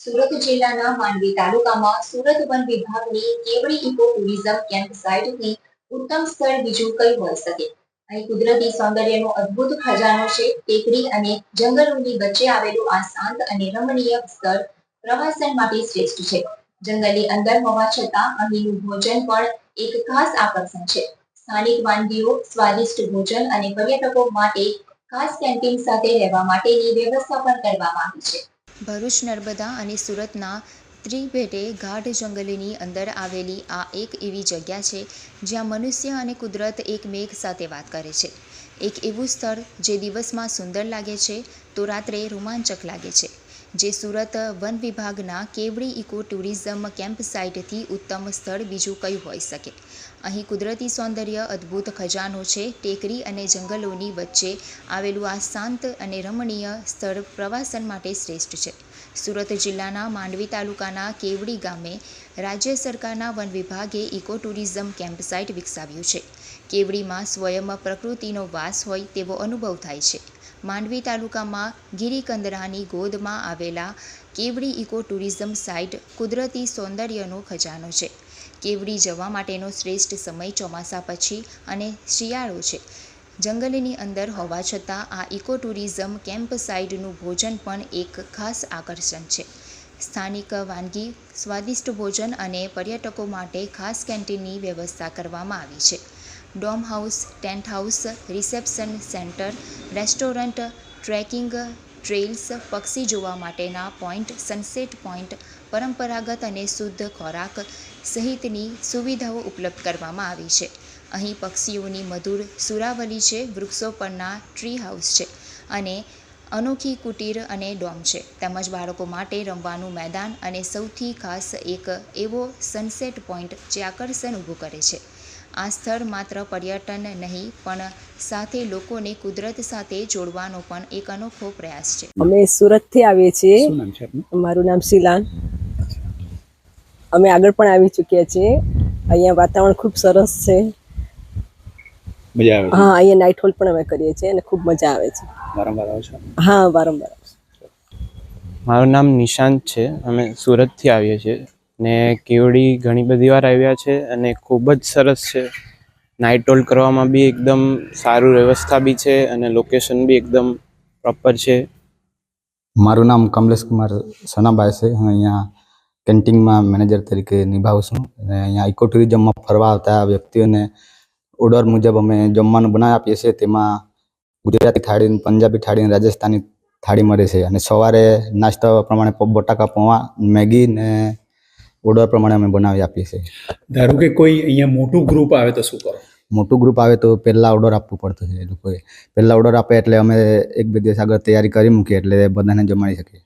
સુરત જિલ્લાના માંડવી તાલુકામાં સુરત વન વિભાગની કેવડી ઇકો ટુરિઝમ કેમ્પ સાઇટથી ઉત્તમ સ્થળ બીજું કઈ હોઈ શકે. અહીં કુદરતી સૌંદર્યનો અદ્ભુત ખજાનો છે. ટેકરી અને જંગલોની વચ્ચે આવેલું આ શાંત અને રમણીય સ્થળ પ્રવાસન માટે શ્રેષ્ઠ છે. જંગલની અંદર હોવા છતાં અહીંનું ભોજન પણ એક ખાસ આકર્ષણ છે. સ્થાનિક વાનગીઓ, સ્વાદિષ્ટ ભોજન અને પર્યટકો માટે ખાસ કેન્ટીન સાથે રહેવા માટેની વ્યવસ્થા પણ કરવામાં આવી છે. ભરૂચ, નર્મદા અને સુરતના ત્રિભેટે ગાઢ જંગલની અંદર આવેલી આ એક એવી જગ્યા છે જ્યાં મનુષ્ય અને કુદરત એક મેઘ સાથે વાત કરે છે. એક એવું સ્થળ જે દિવસમાં સુંદર લાગે છે તો રાત્રે રોમાંચક લાગે છે. જે સુરત વન વિભાગના કેવડી ઇકો ટુરિઝમ કેમ્પ સાઇટથી ઉત્તમ સ્થળ બીજું કયું હોઈ શકે. અહીં કુદરતી સૌંદર્ય અદ્ભુત ખજાનો છે, ટેકરી અને જંગલોની વચ્ચે આવેલું આ શાંત અને રમણીય સ્થળ પ્રવાસન માટે શ્રેષ્ઠ છે. સુરત જિલ્લાના માંડવી તાલુકાના કેવડી ગામે રાજ્ય સરકારના વન વિભાગે ઇકો ટુરિઝમ કેમ્પ સાઇટ વિકસાવ્યું છે. કેવડીમાં સ્વયં પ્રકૃતિનો વાસ હોય તેવો અનુભવ થાય છે. માંડવી તાલુકામાં ગિરિકંદરાની ગોદમાં આવેલા કેવડી ઇકો ટુરિઝમ સાઇટ કુદરતી સૌંદર્યનો ખજાનો છે. કેવડી જવા માટેનો શ્રેષ્ઠ સમય ચોમાસા પછી અને શિયાળો છે. જંગલની અંદર હોવા છતાં આ ઇકો ટુરિઝમ કેમ્પ સાઇટનું ભોજન પણ એક ખાસ આકર્ષણ છે. સ્થાનિક વાનગી, સ્વાદિષ્ટ ભોજન અને પર્યટકો માટે ખાસ કેન્ટીનની વ્યવસ્થા કરવામાં આવી છે. Dome house tent house reception centre, restaurant, trekking trails પક્ષી જોવા માટેના પોઈન્ટ, સનસેટ પોઈન્ટ, પરંપરાગત અને શુદ્ધ ખોરાક સહિતની સુવિધાઓ ઉપલબ્ધ કરવામાં આવી છે. અહીં પક્ષીઓની મધુર સુરાવલી છે, વૃક્ષો પરના ટ્રી હાઉસ છે અને અનોખી કુટીર અને ડોમ છે. તેમજ બાળકો માટે રમવાનું મેદાન અને સૌથી ખાસ એક એવો સનસેટ પોઈન્ટ જે આકર્ષણ ઊભું કરે છે. આ સ્થળ માત્ર પર્યટન નહીં પણ સાથે લોકોને કુદરત સાથે જોડવાનો પણ એક અનોખો પ્રયાસ છે. અમે સુરતથી આવીએ છીએ. મારું નામ શિલાન. અમે આગળ પણ આવી ચૂક્યા છીએ. અહીંયા વાતાવરણ ખૂબ સરસ છે. મજા આવે હા અહીંયા નાઇટ હોલ પણ અમે કરીએ છીએ અને ખૂબ મજા આવે છે. વારંવાર આવો છો? હા વારંવાર મારું નામ નિશાંત છે. અમે સુરતથી આવીએ છીએ. ને કેવડી ઘણી બધી વાર આવ્યા છે અને ખૂબ જ સરસ છે. નાઇટ હોલ્ડ કરવામાં બી એકદમ સારું વ્યવસ્થા બી છે અને લોકેશન બી એકદમ પ્રોપર છે. મારું નામ કમલેશ કુમાર સનાભાઈ છે. હું અહીંયા કેન્ટીનમાં મેનેજર તરીકે નિભાવું છું. અને અહીંયા ઇકો ટુરિઝમમાં ફરવા આવતા વ્યક્તિઓને ઓર્ડર મુજબ અમે જમવાનું બનાવી આપીએ છીએ. તેમાં ગુજરાતી થાળી, પંજાબી થાળી રાજસ્થાની થાળી મળે છે. અને સવારે નાસ્તા પ્રમાણે બટાકા પૌવા, મેગી ને ઓર્ડર પ્રમાણે અમે બનાવી આપીએ છીએ. ધારો કે કોઈ અહીંયા મોટું ગ્રુપ આવે તો શું કરો? મોટું ગ્રુપ આવે તો પહેલાં ઓર્ડર આપવું પડતું છે એ લોકોએ. પહેલાં ઓર્ડર આપે એટલે અમે એક બે દિવસ આગળ તૈયારી કરી મૂકીએ એટલે બધાને જમાડી શકીએ.